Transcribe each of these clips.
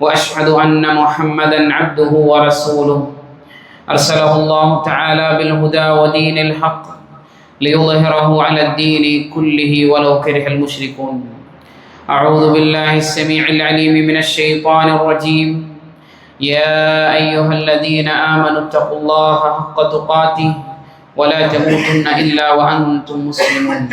وأشهد أن محمدا عبده ورسوله. أرسله الله تعالى بالهدى ودين الحق ليظهره على الدين كله ولو كره المشركون. أعوذ بالله السميع العليم من الشيطان الرجيم. يا أيها الذين آمنوا اتقوا الله حق تقاته ولا تموتن إلا وأنتم مسلمون.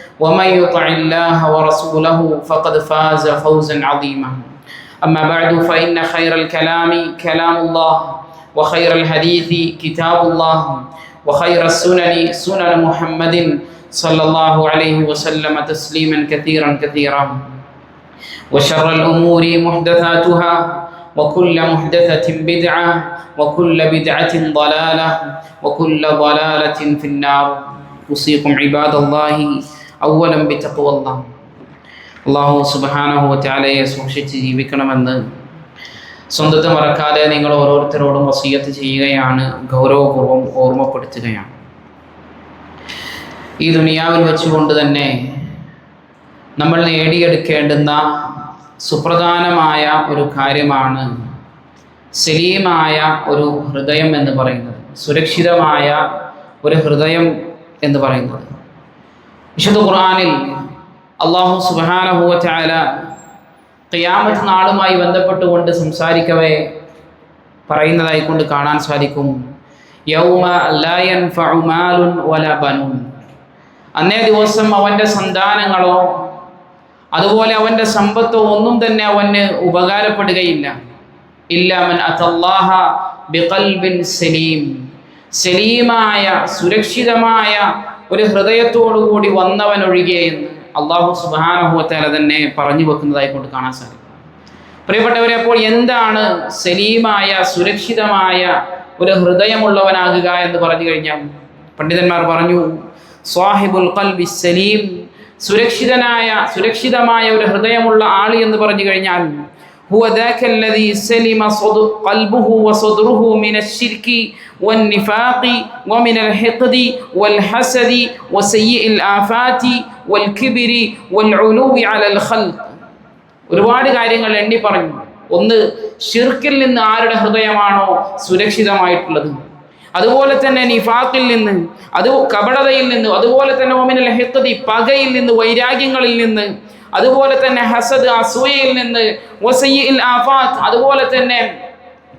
ومن يطع الله ورسوله فقد فاز فوزا عظيما. أما بعد فإن خير الكلام كلام الله وخير الحديث كتاب الله وخير السنن سنن محمد صلى الله عليه وسلم تسليما كثيرا كثيرا. وشر الأمور محدثاتها وكل محدثة بدعة وكل بدعة ضلالة وكل ضلالة في النار. أوصيكم عباد الله ഔവലം ബിത്തക്കുവല്ല അള്ളാഹു സുബാനഹുറ്റാലയെ സൂക്ഷിച്ച് ജീവിക്കണമെന്ന് സ്വന്തത്തെ മറക്കാതെ നിങ്ങൾ ഓരോരുത്തരോടും വസീയത്ത് ചെയ്യുകയാണ് ഗൗരവപൂർവം ഓർമ്മപ്പെടുത്തുകയാണ്. ഈ ദുനിയാവിൽ വെച്ചുകൊണ്ട് തന്നെ നമ്മൾ നേടിയെടുക്കേണ്ടുന്ന സുപ്രധാനമായ ഒരു കാര്യമാണ് സലീമായ ഒരു ഹൃദയം എന്ന് പറയുന്നത്. സുരക്ഷിതമായ ഒരു ഹൃദയം എന്ന് പറയുന്നത്. വിശുദ്ധ ഖുർആാനിൽ അള്ളാഹു സുബാനഹുവല ചാല ഖിയാമത്ത് നാളുമായി ബന്ധപ്പെട്ടുകൊണ്ട് സംസാരിക്കവേ പറയുന്നതായി കൊണ്ട് കാണാൻ സാധിക്കും. യൗമ ലയൻ ഫഉമാലുൻ അന്നേ ദിവസം അവന്റെ സന്താനങ്ങളോ അതുപോലെ അവന്റെ സമ്പത്തോ ഒന്നും തന്നെ അവന് ഉപകാരപ്പെടുകയില്ല. ഇല്ലാമൻ അതല്ലാഹ ബിഖൽബിൻ സലീം. സലീമായ സുരക്ഷിതമായ ഒരു ഹൃദയത്തോടുകൂടി വന്നവൻ ഒഴികെ എന്ന് അള്ളാഹു സുബാനഹുവത്തേല തന്നെ പറഞ്ഞു വെക്കുന്നതായി കൊണ്ട് കാണാൻ സാധിക്കും. പ്രിയപ്പെട്ടവരെ അപ്പോൾ എന്താണ് സലീമായ സുരക്ഷിതമായ ഒരു ഹൃദയമുള്ളവനാകുക എന്ന് പറഞ്ഞു കഴിഞ്ഞാൽ? പണ്ഡിതന്മാർ പറഞ്ഞു സ്വാഹിബുൽ കൽബി സലീം. സുരക്ഷിതനായ സുരക്ഷിതമായ ഒരു ഹൃദയമുള്ള ആൾ എന്ന് പറഞ്ഞു കഴിഞ്ഞാൽ هو ذاك الذي سلم قلبه وصدره من الشرك والنفاق ومن الحقد والحسد وسيء الآفات والكبر والعلو على الخلق ഒരുപാട് കാര്യങ്ങൾ എണ്ണി പറഞ്ഞു ഒന്ന് ഷിർക്കിൽ നിന്ന് ആരുടെ ഹൃദയമാണോ സുരക്ഷിതമായിട്ടുള്ളത് അതുപോലെ തന്നെ നിഫാഖിൽ നിന്ന് അത് കപടതയിൽ നിന്ന് അതുപോലെ തന്നെ ഒമിനൽ ഹെത്തതി പകയിൽ നിന്ന് വൈരാഗ്യങ്ങളിൽ നിന്ന് അതുപോലെ തന്നെ ഹസദ് അസൂയയിൽ നിന്ന് വസയിൽ ആഫാത്ത് അതുപോലെ തന്നെ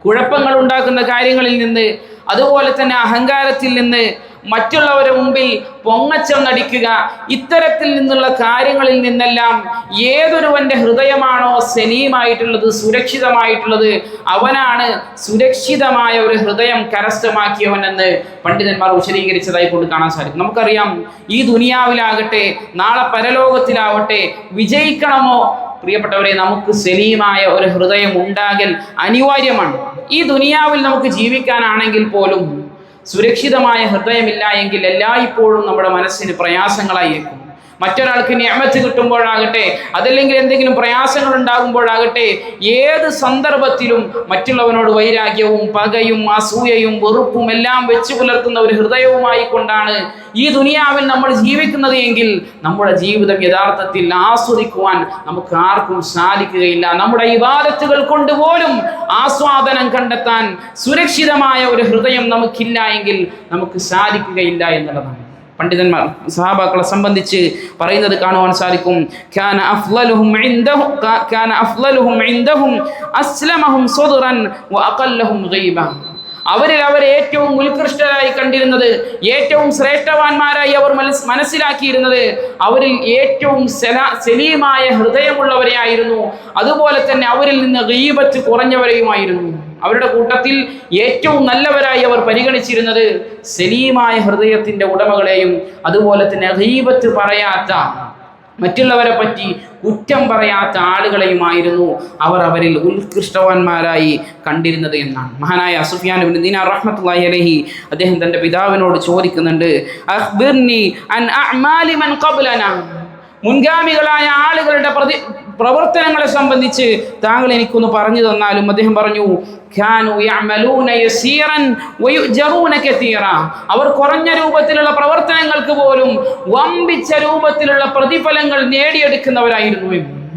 കുഴപ്പങ്ങൾ ഉണ്ടാക്കുന്ന കാര്യങ്ങളിൽ നിന്ന് അതുപോലെ തന്നെ അഹങ്കാരത്തിൽ നിന്ന് മറ്റുള്ളവരുടെ മുമ്പിൽ പൊങ്ങച്ചം നടിക്കുക. ഇത്തരത്തിൽ നിന്നുള്ള കാര്യങ്ങളിൽ നിന്നെല്ലാം ഏതൊരുവന്റെ ഹൃദയമാണോ സലീമായിട്ടുള്ളത് സുരക്ഷിതമായിട്ടുള്ളത് അവനാണ് സുരക്ഷിതമായ ഒരു ഹൃദയം കരസ്ഥമാക്കിയവനെന്ന് പണ്ഡിതന്മാർ വിശദീകരിച്ചതായി കൊണ്ട് കാണാൻ സാധിക്കും. നമുക്കറിയാം ഈ ദുനിയാവിലാകട്ടെ നാളെ പരലോകത്തിലാവട്ടെ വിജയിക്കണമോ? പ്രിയപ്പെട്ടവരെ നമുക്ക് സലീമായ ഒരു ഹൃദയം ഉണ്ടാകൽ അനിവാര്യമാണ്. ഈ ദുനിയാവിൽ നമുക്ക് ജീവിക്കാനാണെങ്കിൽ പോലും സുരക്ഷിതമായ ഹൃദയമില്ല എങ്കിൽ എല്ലായ്പ്പോഴും നമ്മുടെ മനസ്സിന് പ്രയാസങ്ങളായിരിക്കും മറ്റൊരാൾക്ക് നിയമത്ത് കിട്ടുമ്പോഴാകട്ടെ അതല്ലെങ്കിൽ എന്തെങ്കിലും പ്രയാസങ്ങൾ ഉണ്ടാകുമ്പോഴാകട്ടെ ഏത് സന്ദർഭത്തിലും മറ്റുള്ളവനോട് വൈരാഗ്യവും പകയും അസൂയയും വെറുപ്പും എല്ലാം വെച്ചു പുലർത്തുന്ന ഒരു ഹൃദയവുമായി കൊണ്ടാണ് ഈ ദുനിയാവിൽ നമ്മൾ ജീവിക്കുന്നത് എങ്കിൽ നമ്മുടെ ജീവിതം യഥാർത്ഥത്തിൽ ആസ്വദിക്കുവാൻ നമുക്ക് ആർക്കും സാധിക്കുകയില്ല. നമ്മുടെ ഇബാദത്തുകൾ കൊണ്ട് പോലും ആസ്വാദനം കണ്ടെത്താൻ സുരക്ഷിതമായ ഒരു ഹൃദയം നമുക്കില്ല എങ്കിൽ നമുക്ക് സാധിക്കുകയില്ല എന്നുള്ളതാണ്. പണ്ഡിതന്മാർ സഹാബാക്കളെ സംബന്ധിച്ച് പറയുന്നത് കാണുവാൻ സാധിക്കും. അസ്ലമഹും സ്വദറൻ അഖല്ലഹും അവരിൽ അവർ ഏറ്റവും ഉത്കൃഷ്ടരായി കണ്ടിരുന്നത് ഏറ്റവും ശ്രേഷ്ഠവാന്മാരായി അവർ മനസ് മനസ്സിലാക്കിയിരുന്നത് അവരിൽ ഏറ്റവും സല- സലീമായ ഹൃദയമുള്ളവരെ ആയിരുന്നു അതുപോലെ തന്നെ അവരിൽ നിന്ന് ഗീബത്ത് കുറഞ്ഞവരെയുമായിരുന്നു. അവരുടെ കൂട്ടത്തിൽ ഏറ്റവും നല്ലവരായി അവർ പരിഗണിച്ചിരുന്നത് സലീമായ ഹൃദയത്തിന്റെ ഉടമകളെയും അതുപോലെ തന്നെ ഗീബത്ത് പറയാത്ത മറ്റുള്ളവരെ പറ്റി കുറ്റം പറയാത്ത ആളുകളെയുമായിരുന്നു അവർ അവരിൽ ഉത്കൃഷ്ടവാന്മാരായി കണ്ടിരുന്നത് എന്നാണ്. മഹാനായ അസുഫിയാനുബിൻ ദീന റഹ്മത്തുള്ളാഹി അലൈഹി അദ്ദേഹം തന്റെ പിതാവിനോട് ചോദിക്കുന്നുണ്ട് മുൻഗാമികളായ ആളുകളുടെ പ്രതി പ്രവർത്തനങ്ങളെ സംബന്ധിച്ച് താങ്കൾ എനിക്കൊന്ന് പറഞ്ഞു തന്നാലും അദ്ദേഹം പറഞ്ഞു. അവർ കുറഞ്ഞ രൂപത്തിലുള്ള പ്രവർത്തനങ്ങൾക്ക് പോലും വമ്പിച്ച രൂപത്തിലുള്ള പ്രതിഫലങ്ങൾ നേടിയെടുക്കുന്നവരായിരുന്നു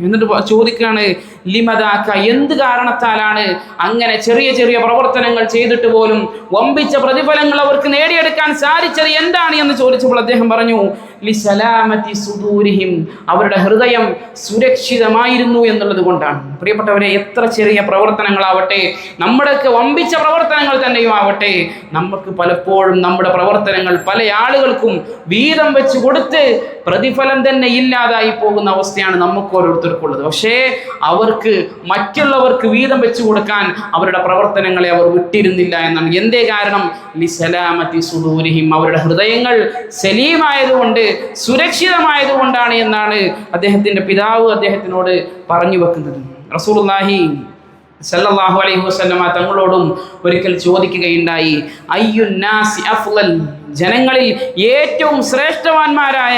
എന്നിട്ട് ചോദിക്കുകയാണ് ലിമദാക്ക എന്ത് കാരണത്താലാണ് അങ്ങനെ ചെറിയ ചെറിയ പ്രവർത്തനങ്ങൾ ചെയ്തിട്ട് പോലും വമ്പിച്ച പ്രതിഫലങ്ങൾ അവർക്ക് നേടിയെടുക്കാൻ സാധിച്ചത് എന്താണ് എന്ന് ചോദിച്ചപ്പോൾ അദ്ദേഹം പറഞ്ഞു ലിസലാമത്തി സുദൂരിഹിം. അവരുടെ ഹൃദയം സുരക്ഷിതമായിരുന്നു എന്നുള്ളത് കൊണ്ടാണ്. പ്രിയപ്പെട്ടവരെ എത്ര ചെറിയ പ്രവർത്തനങ്ങളാവട്ടെ നമ്മുടെയൊക്കെ വമ്പിച്ച പ്രവർത്തനങ്ങൾ തന്നെയും ആവട്ടെ നമുക്ക് പലപ്പോഴും നമ്മുടെ പ്രവർത്തനങ്ങൾ പല ആളുകൾക്കും വീതം വെച്ച് കൊടുത്ത് പ്രതിഫലം തന്നെ ഇല്ലാതായി പോകുന്ന അവസ്ഥയാണ് നമുക്ക് ഓരോരുത്തർക്കുള്ളത്. പക്ഷേ അവർക്ക് മറ്റുള്ളവർക്ക് വീതം വെച്ചു കൊടുക്കാൻ അവരുടെ പ്രവർത്തനങ്ങളെ അവർ വിട്ടിരുന്നില്ല എന്നാണ്. എന്തേ കാരണം? ലിസലാമത്തി സുദൂരിഹിം. അവരുടെ ഹൃദയങ്ങൾ സലീമായതുകൊണ്ട് സുരക്ഷിതമായതുകൊണ്ടാണ് എന്നാണ് അദ്ദേഹത്തിന്റെ പിതാവ് അദ്ദേഹത്തിനോട് പറഞ്ഞു വെക്കുന്നത്. റസൂലുള്ളാഹി സല്ലല്ലാഹു അലൈഹി വസല്ലമ തങ്ങളോടും ഒരിക്കൽ ചോദിക്കുകയുണ്ടായി അയ്യുന്നാസി അഫ്ലൽ? ജനങ്ങളിൽ ഏറ്റവും ശ്രേഷ്ഠവാന്മാരായ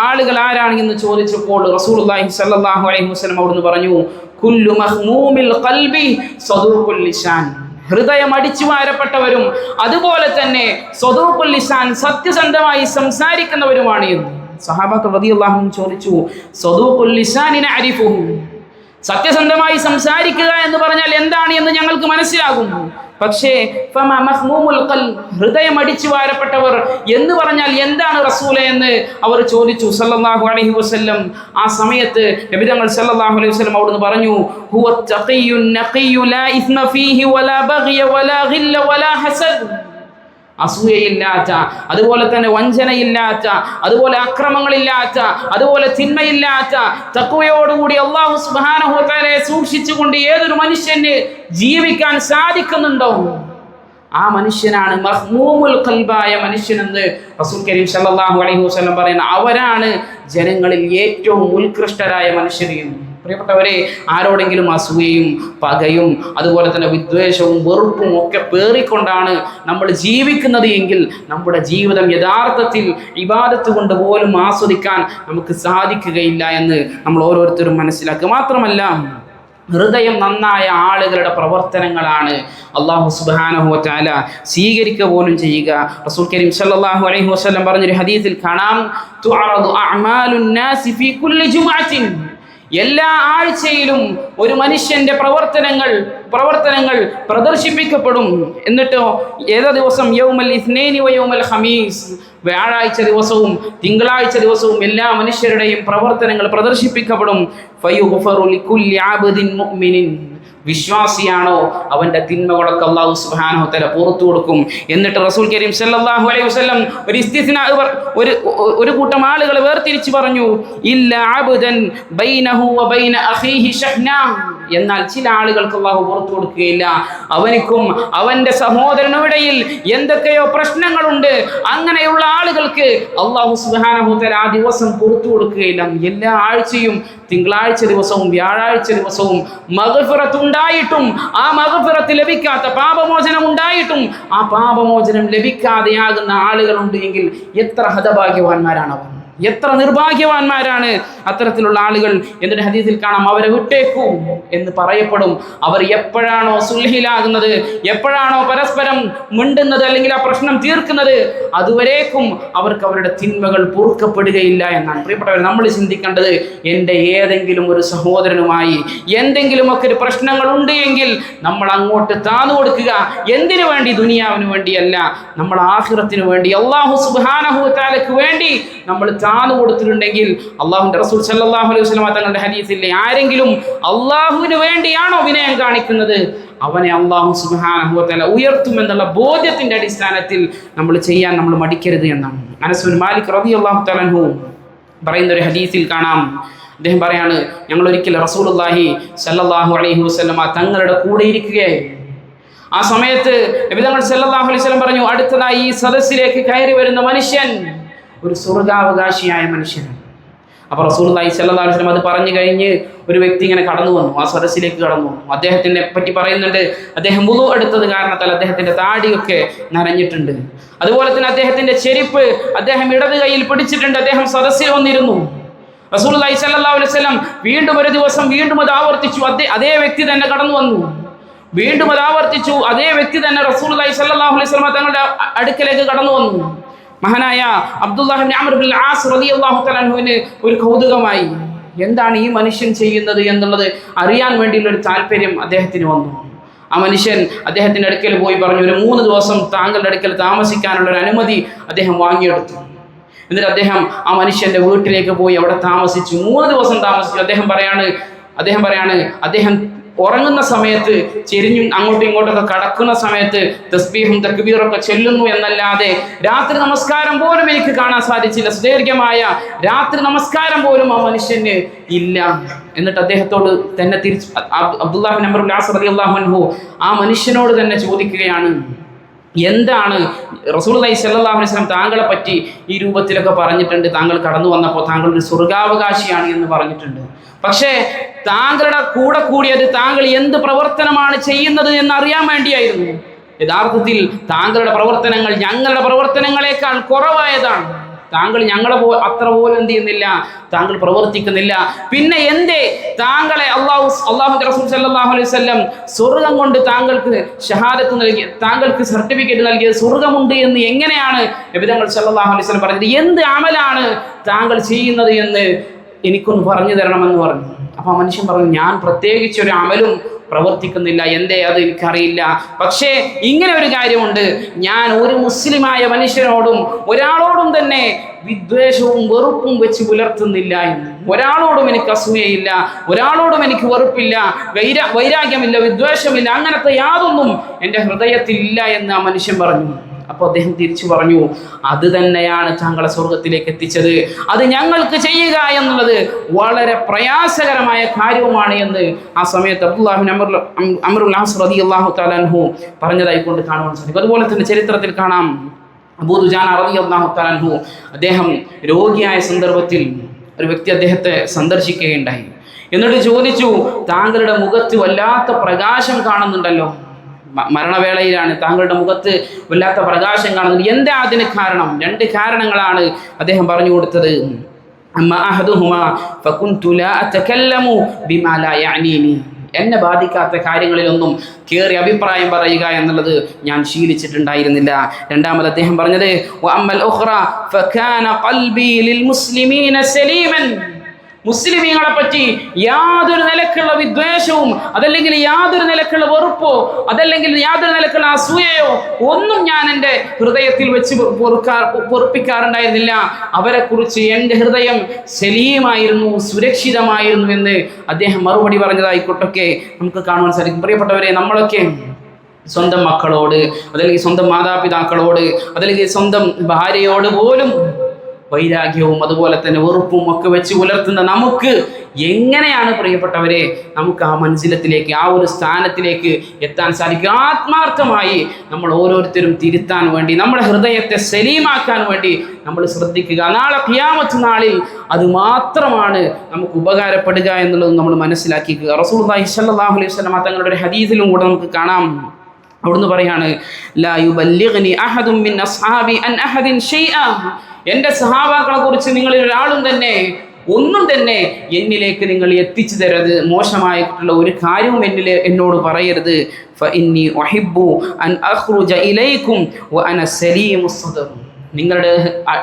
ആളുകൾ ആരാണ് എന്ന് ചോദിച്ചപ്പോൾ റസൂലുള്ളാഹി സല്ലല്ലാഹു അലൈഹി വസല്ലം അവിടുന്ന് പറഞ്ഞു കുല്ലു മഹ്മൂമിൽ ഖൽബി സദൂഖുൽ ലിസാൻ ഹൃദയം അടിച്ചു വാരപ്പെട്ടവരും അതുപോലെ തന്നെ സദൂഖുൽ ലിസാൻ സത്യസന്ധമായി സംസാരിക്കുന്നവരുമാണ് എന്ന്. സഹാബാക്കൾ അൻഹും ചോദിച്ചു സദൂഖുൽ ലിസാനിനെ അരിഫുഹു? സത്യസന്ധമായി സംസാരിക്കുക എന്ന് പറഞ്ഞാൽ എന്താണ് എന്ന് ഞങ്ങൾക്ക് മനസ്സിലാകും പക്ഷേ ഹൃദയം അടിച്ചു വാരപ്പെട്ടവർ എന്ന് പറഞ്ഞാൽ എന്താണ് റസൂല എന്ന് അവർ ചോദിച്ചു. സല്ലാഹു അലഹി വസല്ലം. ആ സമയത്ത് നബിതങ്ങൾ സല്ലാഹു അലൈഹി വസ്ലം അവിടുന്ന് പറഞ്ഞു ഹുവ അസൂയയില്ലാത്ത അതുപോലെ തന്നെ വഞ്ചനയില്ലാത്ത അതുപോലെ അക്രമങ്ങളില്ലാത്ത അതുപോലെ തിന്മയില്ലാത്ത തക്കുവയോടുകൂടി അള്ളാഹു സുബാനഹോത്താലെ സൂക്ഷിച്ചുകൊണ്ട് ഏതൊരു മനുഷ്യന് ജീവിക്കാൻ സാധിക്കുന്നുണ്ടോ? ആ മനുഷ്യനാണ് മഹ്മൂമുൽ ഖൽബായ മനുഷ്യനെന്ന് റസൂൽ കരീം സല്ലല്ലാഹു അലൈഹി വസല്ലം പറയുന്ന. അവരാണ് ജനങ്ങളിൽ ഏറ്റവും ഉത്കൃഷ്ടരായ മനുഷ്യരെയും പ്രിയപ്പെട്ടവരെ ആരോടെങ്കിലും അസൂയയും പകയും അതുപോലെ തന്നെ വിദ്വേഷവും വെറുപ്പും ഒക്കെ പേറിക്കൊണ്ടാണ് നമ്മൾ ജീവിക്കുന്നത് എങ്കിൽ നമ്മുടെ ജീവിതം യഥാർത്ഥത്തിൽ ഇബാദത്ത് കൊണ്ട് പോലും ആസ്വദിക്കാൻ നമുക്ക് സാധിക്കുകയില്ല എന്ന് നമ്മൾ ഓരോരുത്തരും മനസ്സിലാക്കുക. മാത്രമല്ല ഹൃദയം നന്നായ ആളുകളുടെ പ്രവർത്തനങ്ങളാണ് അള്ളാഹു സുബാനഹു വറ്റാല സ്വീകരിക്കുക പോലും ചെയ്യുക. റസൂൽ കരീം സല്ലാഹു അലൈഹി വസ്ലം പറഞ്ഞൊരു ഹദീസിൽ കാണാം എല്ലാ ആഴ്ചയിലും ഒരു മനുഷ്യന്റെ പ്രവർത്തനങ്ങൾ പ്രവർത്തനങ്ങൾ പ്രദർശിപ്പിക്കപ്പെടും. എന്നിട്ടോ ഏതാ ദിവസം? യൗമൽ ഇസ്നേനി യൗമൽ ഹമീസ് വ്യാഴാഴ്ച ദിവസവും തിങ്കളാഴ്ച ദിവസവും എല്ലാ മനുഷ്യരുടെയും പ്രവർത്തനങ്ങൾ പ്രദർശിപ്പിക്കപ്പെടും. വിശ്വാസിയാണോ? അവന്റെ തിന്മകളൊക്കെ അള്ളാഹു സുബ്ഹാനഹു തല പുറത്തു കൊടുക്കും. എന്നിട്ട് റസൂൽ കരീം സല്ലാഹു അലൈഹി വസല്ലം ഒരു ഒരു ഒരു കൂട്ടം ആളുകൾ വേർതിരിച്ച് പറഞ്ഞു ബൈനഹു അഖീഹി എന്നാൽ ചില ആളുകൾക്ക് അള്ളാഹു പുറത്തു കൊടുക്കുകയില്ല. അവനിക്കും അവന്റെ സഹോദരനും ഇടയിൽ എന്തൊക്കെയോ പ്രശ്നങ്ങളുണ്ട്. അങ്ങനെയുള്ള ആളുകൾക്ക് അള്ളാഹു സുബ്ഹാനഹു തആല ആ ദിവസം പുറത്തു കൊടുക്കുകയില്ല. എല്ലാ ആഴ്ചയും തിങ്കളാഴ്ച ദിവസവും വ്യാഴാഴ്ച ദിവസവും മകഫിറത്ത് ഉണ്ടായിട്ടും ആ മകഫിറത്ത് ലഭിക്കാത്ത പാപമോചനം ഉണ്ടായിട്ടും ആ പാപമോചനം ലഭിക്കാതെയാകുന്ന ആളുകളുണ്ട് എങ്കിൽ എത്ര ഹതഭാഗ്യവാന്മാരാണ് അവർ എത്ര നിർഭാഗ്യവാന്മാരാണ് അത്തരത്തിലുള്ള ആളുകൾ എന്നൊരു ഹദീസിൽ കാണാം. അവരെ വിട്ടേക്കൂ എന്ന് പറയപ്പെടും. അവർ എപ്പോഴാണോ സുൽഹിലാകുന്നത് എപ്പോഴാണോ പരസ്പരം മിണ്ടുന്നത് അല്ലെങ്കിൽ ആ പ്രശ്നം തീർക്കുന്നത് അതുവരേക്കും അവർക്ക് അവരുടെ തിന്മകൾ പൊറുക്കപ്പെടുകയില്ല എന്നാണ്. പ്രിയപ്പെട്ടവർ നമ്മൾ ചിന്തിക്കേണ്ടത് എന്റെ ഏതെങ്കിലും ഒരു സഹോദരനുമായി എന്തെങ്കിലുമൊക്കെ ഒരു പ്രശ്നങ്ങൾ ഉണ്ട് എങ്കിൽ നമ്മൾ അങ്ങോട്ട് താന്നു കൊടുക്കുക. എന്തിനു വേണ്ടി? ദുനിയാവിന് വേണ്ടിയല്ല. നമ്മൾ ആഹിറത്തിന് വേണ്ടി അള്ളാഹു സുബാനഹു താലക്ക് വേണ്ടി നമ്മൾ കാതു കൊടുത്തിട്ടുണ്ടെങ്കിൽ അള്ളാഹുന്റെ റസൂൽ സല്ലാഹു അലൈഹി വസ്ലമ തങ്ങളുടെ ഹരീസില്ലേ ആരെങ്കിലും അള്ളാഹുവിന് വേണ്ടിയാണോ വിനയം കാണിക്കുന്നത്? അവനെ അള്ളാഹു ഉയർത്തും എന്നുള്ള ബോധ്യത്തിന്റെ അടിസ്ഥാനത്തിൽ നമ്മൾ ചെയ്യാൻ നമ്മൾ മടിക്കരുത് എന്നാണ്. അനസുൻ മാലിക് റബി അള്ളാഹു തലഹു പറയുന്ന ഒരു ഹദീസിൽ കാണാം. അദ്ദേഹം പറയാണ് ഞങ്ങൾ ഒരിക്കൽ റസൂലുള്ളാഹി സല്ലാഹു അലൈഹി വസ്ലമ തങ്ങളുടെ കൂടെ ഇരിക്കുകയായി ആ സമയത്ത് നബി തങ്ങൾ സല്ലാഹു അലൈഹി വസ്ലം പറഞ്ഞു അടുത്തതായി ഈ സദസ്സിലേക്ക് കയറി വരുന്ന മനുഷ്യൻ ഒരു സ്വർഗാവകാശിയായ മനുഷ്യനാണ്. അപ്പോൾ സ്വല്ലല്ലാഹു അലൈഹി വസല്ലം അത് പറഞ്ഞു കഴിഞ്ഞ് ഒരു വ്യക്തി ഇങ്ങനെ കടന്നു വന്നു ആ സദസ്സിലേക്ക് കടന്നു വന്നു. അദ്ദേഹത്തിനെ പറ്റി പറയുന്നുണ്ട് അദ്ദേഹം മുളു എടുത്തത് കാരണത്താൽ അദ്ദേഹത്തിന്റെ താടിയൊക്കെ നനഞ്ഞിട്ടുണ്ട്. അതുപോലെ തന്നെ അദ്ദേഹത്തിന്റെ ചെരിപ്പ് അദ്ദേഹം ഇടത് കൈയിൽ പിടിച്ചിട്ടുണ്ട് അദ്ദേഹം സദസ്സിൽ വന്നിരുന്നു. സ്വല്ലല്ലാഹു അലൈഹി വസല്ലം വീണ്ടും ഒരു ദിവസം വീണ്ടും അത് ആവർത്തിച്ചു അതേ അതേ വ്യക്തി തന്നെ കടന്നു വന്നു. വീണ്ടും അത് ആവർത്തിച്ചു അതേ വ്യക്തി തന്നെ റസൂലുള്ളാഹി സ്വല്ലല്ലാഹു അലൈഹി വസല്ലം തങ്ങളുടെ അടുക്കലേക്ക് കടന്നു വന്നു. മഹാനായ അബ്ദുല്ലാഹിബിൻ ആസ് ഒരു കൗതുകമായി. എന്താണ് ഈ മനുഷ്യൻ ചെയ്യുന്നത് എന്നുള്ളത് അറിയാൻ വേണ്ടിയുള്ള ഒരു താല്പര്യം അദ്ദേഹത്തിന് വന്നു. ആ മനുഷ്യൻ അദ്ദേഹത്തിന്റെ അടുക്കൽ പോയി പറഞ്ഞു ഒരു മൂന്ന് ദിവസം താങ്കളുടെ അടുക്കൽ താമസിക്കാനുള്ള ഒരു അനുമതി അദ്ദേഹം വാങ്ങിയെടുത്തു. എന്നിട്ട് അദ്ദേഹം ആ മനുഷ്യന്റെ വീട്ടിലേക്ക് പോയി അവിടെ താമസിച്ചു. മൂന്ന് ദിവസം താമസിച്ചു. അദ്ദേഹം പറയാണ് അദ്ദേഹം പറയാണ് അദ്ദേഹം ഉറങ്ങുന്ന സമയത്ത് ചെരിഞ്ഞു അങ്ങോട്ടും ഇങ്ങോട്ടൊക്കെ കടക്കുന്ന സമയത്ത് തസ്ബീഹും തക്ബീറൊക്കെ ചെല്ലുന്നു എന്നല്ലാതെ രാത്രി നമസ്കാരം പോലും എനിക്ക് കാണാൻ സാധിച്ചില്ല. സുദീർഘമായ രാത്രി നമസ്കാരം പോലും ആ മനുഷ്യന് ഇല്ല. എന്നിട്ട് അദ്ദേഹത്തോട് തന്നെ തിരിച്ച് അബ്ദുല്ലാഹു നമ്പർ അള്ളാഹു ആ മനുഷ്യനോട് തന്നെ ചോദിക്കുകയാണ് എന്താണ് റസൂൽ അലൈഹി സല്ലാഹു അലൈഹി താങ്കളെ പറ്റി ഈ രൂപത്തിലൊക്കെ പറഞ്ഞിട്ടുണ്ട്. താങ്കൾ കടന്നു വന്നപ്പോൾ താങ്കൾ ഒരു സ്വർഗാവകാശിയാണ് എന്ന് പറഞ്ഞിട്ടുണ്ട്. പക്ഷേ താങ്കളുടെ കൂടെ കൂടിയത് താങ്കൾ എന്ത് പ്രവർത്തനമാണ് ചെയ്യുന്നത് എന്ന് അറിയാൻ വേണ്ടിയായിരുന്നു. യഥാർത്ഥത്തിൽ താങ്കളുടെ പ്രവർത്തനങ്ങൾ ഞങ്ങളുടെ പ്രവർത്തനങ്ങളെക്കാൾ കുറവായതാണ്. താങ്കൾ ഞങ്ങളെ പോ അത്ര പോലും എന്ത് ചെയ്യുന്നില്ല താങ്കൾ പ്രവർത്തിക്കുന്നില്ല. പിന്നെ എന്തേ? താങ്കളെ അള്ളാഹു അള്ളാഹു റസൂൽ സല്ലാഹു അലൈഹി സ്വല്ലം സ്വർഗം കൊണ്ട് താങ്കൾക്ക് ഷഹാദത്ത് നൽകി താങ്കൾക്ക് സർട്ടിഫിക്കറ്റ് നൽകിയത് സ്വർഗമുണ്ട് എന്ന് എങ്ങനെയാണ് എബിതങ്ങൾ സല്ലാഹു അലൈഹി സ്വലം പറഞ്ഞത്? എന്ത് അമലാണ് താങ്കൾ ചെയ്യുന്നത് എന്ന് എനിക്കൊന്ന് പറഞ്ഞു തരണമെന്ന് പറഞ്ഞു. അപ്പോൾ ആ മനുഷ്യൻ പറഞ്ഞു ഞാൻ പ്രത്യേകിച്ച് ഒരു അമലും പ്രവർത്തിക്കുന്നില്ല. എന്തേ? അത് എനിക്കറിയില്ല. പക്ഷേ ഇങ്ങനെ ഒരു കാര്യമുണ്ട്. ഞാൻ ഒരു മുസ്ലിമായ മനുഷ്യനോടും ഒരാളോടും തന്നെ വിദ്വേഷവും വെറുപ്പും വെച്ച് പുലർത്തുന്നില്ല എന്ന്. ഒരാളോടും എനിക്ക് അസൂയയില്ല. ഒരാളോടും എനിക്ക് വെറുപ്പില്ല. വൈരാ വൈരാഗ്യമില്ല വിദ്വേഷമില്ല. അങ്ങനത്തെ യാതൊന്നും എന്റെ ഹൃദയത്തിൽ ഇല്ല എന്ന് ആ മനുഷ്യൻ പറഞ്ഞു. അപ്പോൾ അദ്ദേഹം തിരിച്ചു പറഞ്ഞു അത് തന്നെയാണ് താങ്കളെ സ്വർഗത്തിലേക്ക് എത്തിച്ചത്. അത് ഞങ്ങൾക്ക് ചെയ്യുക എന്നുള്ളത് വളരെ പ്രയാസകരമായ കാര്യവുമാണ് എന്ന് ആ സമയത്ത് അബ്ദുല്ലാഹിൻ അമർ അമറുൽ ആസ് റതി അള്ളാഹു താലാൻഹു പറഞ്ഞതായി കൊണ്ട് കാണുവാൻ സാധിക്കും. അതുപോലെ തന്നെ ചരിത്രത്തിൽ കാണാം. അബൂദുജാൻ റതി അള്ളാഹു താലാൻഹു അദ്ദേഹം രോഗിയായ സന്ദർഭത്തിൽ ഒരു വ്യക്തി അദ്ദേഹത്തെ സന്ദർശിക്കുകയുണ്ടായി. എന്നിട്ട് ചോദിച്ചു താങ്കളുടെ മുഖത്ത് വല്ലാത്ത പ്രകാശം കാണുന്നുണ്ടല്ലോ. മരണവേളയിലാണ്. താങ്കളുടെ മുഖത്ത് വല്ലാത്ത പ്രകാശം കാണുന്നത് എന്താ അതിന് കാരണം? രണ്ട് കാരണങ്ങളാണ് അദ്ദേഹം പറഞ്ഞു കൊടുത്തത്. എന്നെ ബാധിക്കാത്ത കാര്യങ്ങളിലൊന്നും കയറി അഭിപ്രായം പറയുക എന്നുള്ളത് ഞാൻ ശീലിച്ചിട്ടുണ്ടായിരുന്നില്ല. രണ്ടാമത് അദ്ദേഹം പറഞ്ഞത് മുസ്ലിമീങ്ങളെ പറ്റി യാതൊരു നിലക്കുള്ള വിദ്വേഷവും അതല്ലെങ്കിൽ യാതൊരു നിലക്കുള്ള വെറുപ്പോ അതല്ലെങ്കിൽ യാതൊരു നിലക്കുള്ള അസൂയയോ ഒന്നും ഞാൻ എന്റെ ഹൃദയത്തിൽ വെച്ച് പൊറുക്കാ പൊറുപ്പിക്കാറുണ്ടായിരുന്നില്ല. അവരെ കുറിച്ച് എന്റെ ഹൃദയം സലീമായിരുന്നു സുരക്ഷിതമായിരുന്നു എന്ന് അദ്ദേഹം മറുപടി പറഞ്ഞതായിക്കോട്ടൊക്കെ നമുക്ക് കാണുവാൻ സാധിക്കും. പ്രിയപ്പെട്ടവരെ നമ്മളൊക്കെ സ്വന്തം മക്കളോട് അതല്ലെങ്കിൽ സ്വന്തം മാതാപിതാക്കളോട് അതല്ലെങ്കിൽ സ്വന്തം ഭാര്യയോട് പോലും വൈരാഗ്യവും അതുപോലെ തന്നെ വെറുപ്പും ഒക്കെ വെച്ച് പുലർത്തുന്ന നമുക്ക് എങ്ങനെയാണ് പ്രിയപ്പെട്ടവരെ നമുക്ക് ആ മനസ്സിലത്തിലേക്ക് ആ ഒരു സ്ഥാനത്തിലേക്ക് എത്താൻ സാധിക്കും ആത്മാർത്ഥമായി നമ്മൾ ഓരോരുത്തരും തിരുത്താൻ വേണ്ടി നമ്മുടെ ഹൃദയത്തെ സലീമാക്കാൻ വേണ്ടി നമ്മൾ ശ്രദ്ധിക്കുക. നാളെ ക്യാമത്ത് നാളിൽ അത് മാത്രമാണ് നമുക്ക് ഉപകാരപ്പെടുക എന്നുള്ളത് നമ്മൾ മനസ്സിലാക്കിക്കുക. റസൂൽ അലൈഹി വസല്ലം തങ്ങളുടെ ഒരു ഹദീസിലും കൂടെ നമുക്ക് കാണാം. അവിടുന്ന് പറയാണ് ലാ യുബല്ലിഗ്നി അഹദും മിൻ അസ്ഹാബി അൻ അഹദിൻ ഷൈഅ എന്റെ സഹാബാക്കളെ കുറിച്ച് നിങ്ങളിൽ ഒരാളും തന്നെ ഒന്നും തന്നെ എന്നിലേക്ക് നിങ്ങൾ എത്തിച്ചു തരരുത്. മോശമായിട്ടുള്ള ഒരു കാര്യവും എന്നിൽ എന്നോട് പറയരുത്. ഫഇന്നി ഉഹിബ്ബു അൻ അഖ്റുജ ഇലൈക്കും വഅന സലീമു സദർ നിങ്ങളുടെ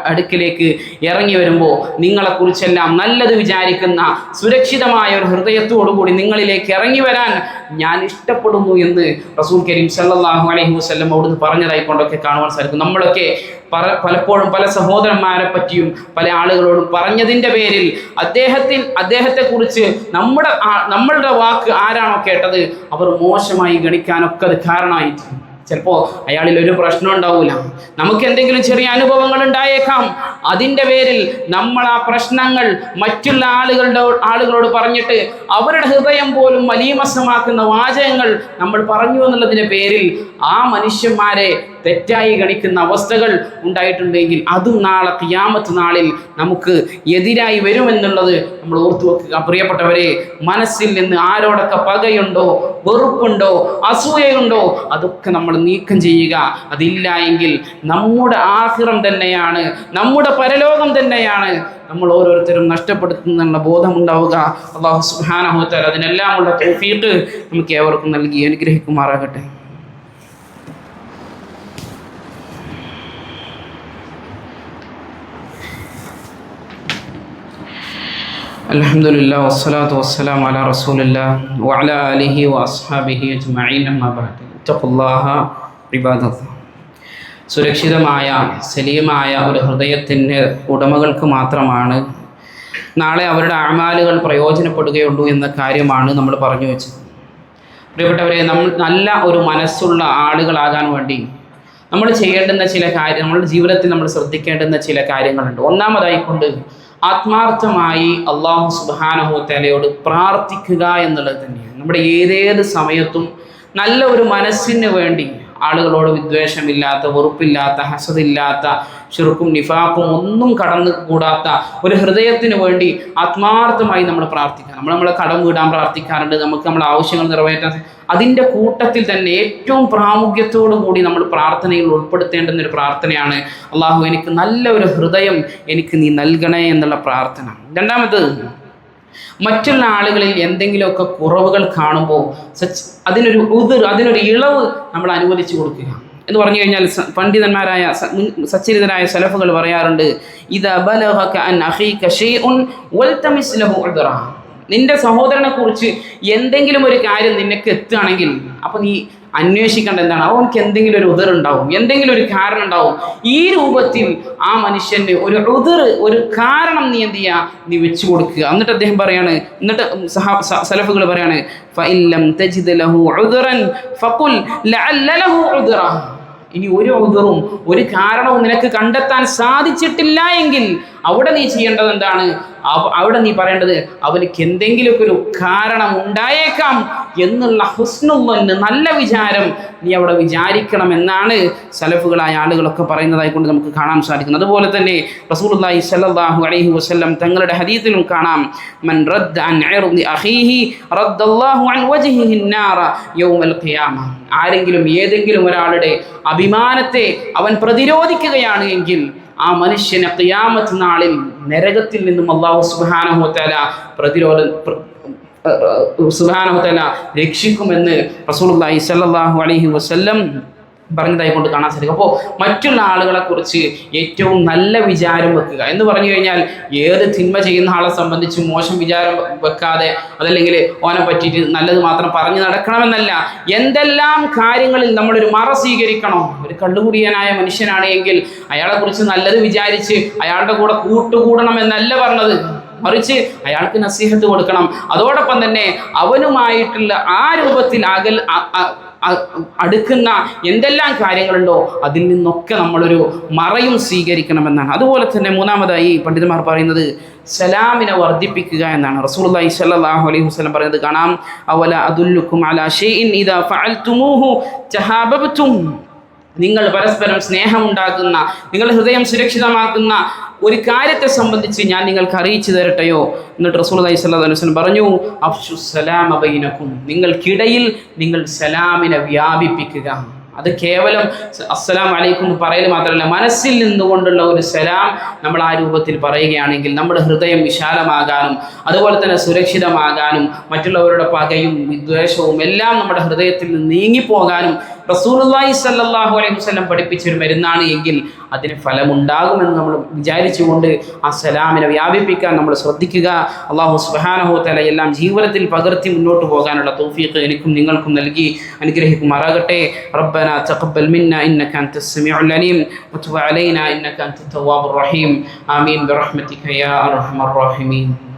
അടുക്കിലേക്ക് ഇറങ്ങി വരുമ്പോൾ നിങ്ങളെക്കുറിച്ചെല്ലാം നല്ലത് വിചാരിക്കുന്ന സുരക്ഷിതമായ ഒരു ഹൃദയത്തോടുകൂടി നിങ്ങളിലേക്ക് ഇറങ്ങി വരാൻ ഞാൻ ഇഷ്ടപ്പെടുന്നു എന്ന് റസൂൽ കരീം സല്ലാഹു അലൈഹി വസല്ലം അവിടുന്ന് പറഞ്ഞതായി കൊണ്ടൊക്കെ കാണുവാൻ സാധിക്കും. നമ്മളൊക്കെ പറ പലപ്പോഴും പല സഹോദരന്മാരെ പറ്റിയും പല ആളുകളോടും പറഞ്ഞതിന്റെ പേരിൽ അദ്ദേഹത്തിൽ അദ്ദേഹത്തെക്കുറിച്ച് നമ്മുടെ നമ്മളുടെ വാക്ക് ആരാണോ കേട്ടത് അവർ മോശമായി ഗണിക്കാനൊക്കെ അത് കാരണമായിട്ട് ചിലപ്പോൾ അയാളിൽ ഒരു പ്രശ്നം ഉണ്ടാവില്ല നമുക്ക് എന്തെങ്കിലും ചെറിയ അനുഭവങ്ങൾ ഉണ്ടായേക്കാം. അതിന്റെ പേരിൽ നമ്മൾ ആ പ്രശ്നങ്ങൾ മറ്റുള്ള ആളുകളുടെ ആളുകളോട് പറഞ്ഞിട്ട് അവരുടെ ഹൃദയം പോലും മലീമസമാക്കുന്ന വാചകങ്ങൾ നമ്മൾ പറഞ്ഞു എന്നുള്ളതിന്റെ പേരിൽ ആ മനുഷ്യന്മാരെ തെറ്റായി ഗണിക്കുന്ന അവസ്ഥകൾ ഉണ്ടായിട്ടുണ്ടെങ്കിൽ അതും നാളെ കിയാമത്ത് നാളിൽ നമുക്ക് എതിരായി വരുമെന്നുള്ളത് നമ്മൾ ഓർത്തു വെക്കുക. പ്രിയപ്പെട്ടവരെ മനസ്സിൽ നിന്ന് ആരോടൊക്കെ പകയുണ്ടോ വെറുപ്പുണ്ടോ അസൂയയുണ്ടോ അതൊക്കെ നമ്മൾ നീക്കം ചെയ്യുക. അതില്ല എങ്കിൽ നമ്മുടെ ആഹിറം തന്നെയാണ് നമ്മുടെ പരലോകം തന്നെയാണ് നമ്മൾ ഓരോരുത്തരും നഷ്ടപ്പെടുത്തുന്നുള്ള ബോധമുണ്ടാവുക. അള്ളാഹു സുബാനഹുത്താൽ അതിനെല്ലാമുള്ള തോഫീട്ട് നമുക്ക് ഏവർക്കും നൽകി അനുഗ്രഹിക്കുമാറാകട്ടെ. അലഹമുല്ല വസ്സലാത്തു വസ്സലാം അല റസൂലില്ല വഅല അലിഹി വഅസ്ഹാബിഹി അജ്മഈൻ സുരക്ഷിതമായ സലീമായ ഒരു ഹൃദയത്തിന്റെ ഉടമകൾക്ക് മാത്രമാണ് നാളെ അവരുടെ അമാലുകൾ പ്രയോജനപ്പെടുകയുള്ളൂ എന്ന കാര്യമാണ് നമ്മൾ പറഞ്ഞു വെച്ചത്. പ്രിയപ്പെട്ടവരെ നമ്മൾ നല്ല ഒരു മനസ്സുള്ള ആളുകളാകാൻ വേണ്ടി നമ്മൾ ചെയ്യേണ്ടുന്ന ചില കാര്യം നമ്മുടെ ജീവിതത്തിൽ നമ്മൾ ശ്രദ്ധിക്കേണ്ടുന്ന ചില കാര്യങ്ങളുണ്ട്. ഒന്നാമതായിക്കൊണ്ട് ആത്മാർത്ഥമായി അള്ളാഹു സുബാനഹോത്തലയോട് പ്രാർത്ഥിക്കുക എന്നുള്ളത് തന്നെയാണ്. നമ്മുടെ ഏതേത് സമയത്തും നല്ല ഒരു മനസ്സിന് വേണ്ടി ആളുകളോട് വിദ്വേഷമില്ലാത്ത വെറുപ്പില്ലാത്ത ഹസദില്ലാത്ത ചെറുക്കും നിഫാക്കും ഒന്നും കടന്നു കൂടാത്ത ഒരു ഹൃദയത്തിന് വേണ്ടി ആത്മാർത്ഥമായി നമ്മൾ പ്രാർത്ഥിക്കുക നമ്മൾ നമ്മളെ കടം വീടാൻ പ്രാർത്ഥിക്കാറുണ്ട്. നമുക്ക് നമ്മുടെ ആവശ്യങ്ങൾ നിറവേറ്റാൻ അതിന്റെ കൂട്ടത്തിൽ തന്നെ ഏറ്റവും പ്രാമുഖ്യത്തോടു കൂടി നമ്മൾ പ്രാർത്ഥനയിൽ ഉൾപ്പെടുത്തേണ്ടുന്ന ഒരു പ്രാർത്ഥനയാണ് അള്ളാഹു എനിക്ക് നല്ല ഒരു ഹൃദയം എനിക്ക് നീ നൽകണേ എന്നുള്ള പ്രാർത്ഥന. രണ്ടാമത് മറ്റുള്ള ആളുകളിൽ എന്തെങ്കിലുമൊക്കെ കുറവുകൾ കാണുമ്പോൾ അതിനൊരു ഉതിർ അതിനൊരു ഇളവ് നമ്മൾ അനുവദിച്ചു കൊടുക്കുക. എന്ന് പറഞ്ഞു കഴിഞ്ഞാൽ പണ്ഡിതന്മാരായ സച്ചരിതരായ സലഫുകൾ പറയാറുണ്ട് ഇത് നിന്റെ സഹോദരനെ കുറിച്ച് എന്തെങ്കിലും ഒരു കാര്യം നിനക്ക് എത്തുകയാണെങ്കിൽ അപ്പൊ നീ അന്വേഷിക്കേണ്ട എന്താണ്? അവനക്ക് എന്തെങ്കിലും ഒരു ഉദറുണ്ടാവും എന്തെങ്കിലും ഒരു കാരണം ഉണ്ടാവും. ഈ രൂപത്തിൽ ആ മനുഷ്യന് ഒരു ഉദർ ഒരു കാരണം നീ എന്ത് ചെയ്യുക? നീ വെച്ചു കൊടുക്കുക. എന്നിട്ട് അദ്ദേഹം പറയാണ് എന്നിട്ട് സലഫുകൾ പറയാണ് ഫഇല്ലം ലഹു ഫഖുൽ ലഅല്ല ലഹു ഇനി ഒരു ഔദറും ഒരു കാരണവും നിനക്ക് കണ്ടെത്താൻ സാധിച്ചിട്ടില്ല എങ്കിൽ അവിടെ നീ ചെയ്യേണ്ടത് എന്താണ്? അവിടെ നീ പറയേണ്ടത് അവനക്ക് എന്തെങ്കിലുമൊക്കെ ഒരു കാരണം ഉണ്ടായേക്കാം എന്നുള്ള ഹുസ്നുമെന്ന് നല്ല വിചാരം നീ അവിടെ വിചാരിക്കണം എന്നാണ് സലഫുകളായ ആളുകളൊക്കെ പറയുന്നതായിക്കൊണ്ട് നമുക്ക് കാണാൻ സാധിക്കുന്നത്. അതുപോലെ തന്നെ റസൂലുള്ളാഹി സല്ലല്ലാഹു അലൈഹി വസല്ലം തങ്ങളുടെ ഹരീത്തിലും കാണാം. മൻ അൻ ഇർദി അഖീഹി അൻ ഖിയാമ. ആരെങ്കിലും ഏതെങ്കിലും ഒരാളുടെ അഭിമാനത്തെ അവൻ പ്രതിരോധിക്കുകയാണ് എങ്കിൽ ആ മനുഷ്യനെ ഖിയാമത്ത് നാളിൽ നരകത്തിൽ നിന്നും അള്ളാഹു സുബ്ഹാനഹു തആല പ്രതിരോധ സുബാനഹോത്തല സുബാനഹുത്തല രക്ഷിക്കുമെന്ന് റസൂലുള്ളാഹി സ്വല്ലല്ലാഹു അലഹി വസല്ലം പറഞ്ഞതായി കൊണ്ട് കാണാൻ സാധിക്കും. അപ്പോൾ മറ്റുള്ള ആളുകളെക്കുറിച്ച് ഏറ്റവും നല്ല വിചാരം വെക്കുക. എന്ന് പറഞ്ഞു കഴിഞ്ഞാൽ ഏത് തിന്മ ചെയ്യുന്ന ആളെ സംബന്ധിച്ച് മോശം വിചാരം വെക്കാതെ അതല്ലെങ്കിൽ ഓനെ പറ്റിയിട്ട് നല്ലത് മാത്രം പറഞ്ഞു നടക്കണമെന്നല്ല. എന്തെല്ലാം കാര്യങ്ങളിൽ നമ്മളൊരു മറ സ്വീകരിക്കണോ? ഒരു കള്ളുകുടിയനായ മനുഷ്യനാണ് എങ്കിൽ അയാളെ കുറിച്ച് നല്ലത് വിചാരിച്ച് അയാളുടെ കൂടെ കൂട്ടുകൂടണം എന്നല്ല പറഞ്ഞത്. മറിച്ച് അയാൾക്ക് നസീഹത്ത് കൊടുക്കണം. അതോടൊപ്പം തന്നെ അവനുമായിട്ടുള്ള ആ രൂപത്തിൽ അകൽ അടുക്കുന്ന എന്തെല്ലാം കാര്യങ്ങളുണ്ടോ അതിൽ നിന്നൊക്കെ നമ്മളൊരു മറയും സ്വീകരിക്കണമെന്നാണ്. അതുപോലെ തന്നെ മൂന്നാമതായി പണ്ഡിതന്മാർ പറയുന്നത് സലാമിനെ വർദ്ധിപ്പിക്കുക എന്നാണ്. റസൂലുള്ളാഹി സ്വല്ലല്ലാഹു അലൈഹി വസ്ലം പറയുന്നത് കാണാം. അവല അതുല്ലുക്കും നിങ്ങൾ പരസ്പരം സ്നേഹമുണ്ടാക്കുന്ന നിങ്ങൾ ഹൃദയം സുരക്ഷിതമാക്കുന്ന ഒരു കാര്യത്തെ സംബന്ധിച്ച് ഞാൻ നിങ്ങൾക്ക് അറിയിച്ചു തരട്ടെയോ? എന്നിട്ട് റസൂൽ അലൈഹി സ്വല്ലല്ലാഹു അലൈഹി വസല്ലം പറഞ്ഞു അഫ്ഷു സലാം അബൈനക്കും നിങ്ങൾക്കിടയിൽ നിങ്ങൾ സലാമിനെ വ്യാപിപ്പിക്കുക. അത് കേവലം അസ്സലാം അലൈക്കും പറയൽ മാത്രമല്ല മനസ്സിൽ നിന്നുകൊണ്ടുള്ള ഒരു സലാം നമ്മൾ ആ രൂപത്തിൽ പറയുകയാണെങ്കിൽ നമ്മുടെ ഹൃദയം വിശാലമാകാനും അതുപോലെ തന്നെ സുരക്ഷിതമാകാനും മറ്റുള്ളവരുടെ പകയും വിദ്വേഷവും എല്ലാം നമ്മുടെ ഹൃദയത്തിൽ നിന്ന് നീങ്ങിപ്പോകാനും റസൂലുള്ളാഹി സല്ലാഹു അലൈഹി വസല്ലം പഠിപ്പിച്ചൊരു മരുന്നാണ് എങ്കിൽ അതിന് ഫലമുണ്ടാകുമെന്ന് നമ്മൾ വിചാരിച്ചുകൊണ്ട് ആ സലാമിനെ വ്യാപിപ്പിക്കാൻ നമ്മൾ ശ്രദ്ധിക്കുക. അള്ളാഹു സുബ്ഹാനഹു തല എല്ലാം ജീവിതത്തിൽ പകർത്തി മുന്നോട്ട് പോകാനുള്ള തൗഫീഖ് എനിക്കും നിങ്ങൾക്കും നൽകി അനുഗ്രഹിക്കുമാറാകട്ടെ. റബ്ബന തഖബ്ബൽ മിന്ന ഇന്നക ഇന്നക അൻത തവ്വാബുർ റഹീം. ആമീൻ. ബിറഹ്മതിക യാ അർഹമർ റഹീമീൻ.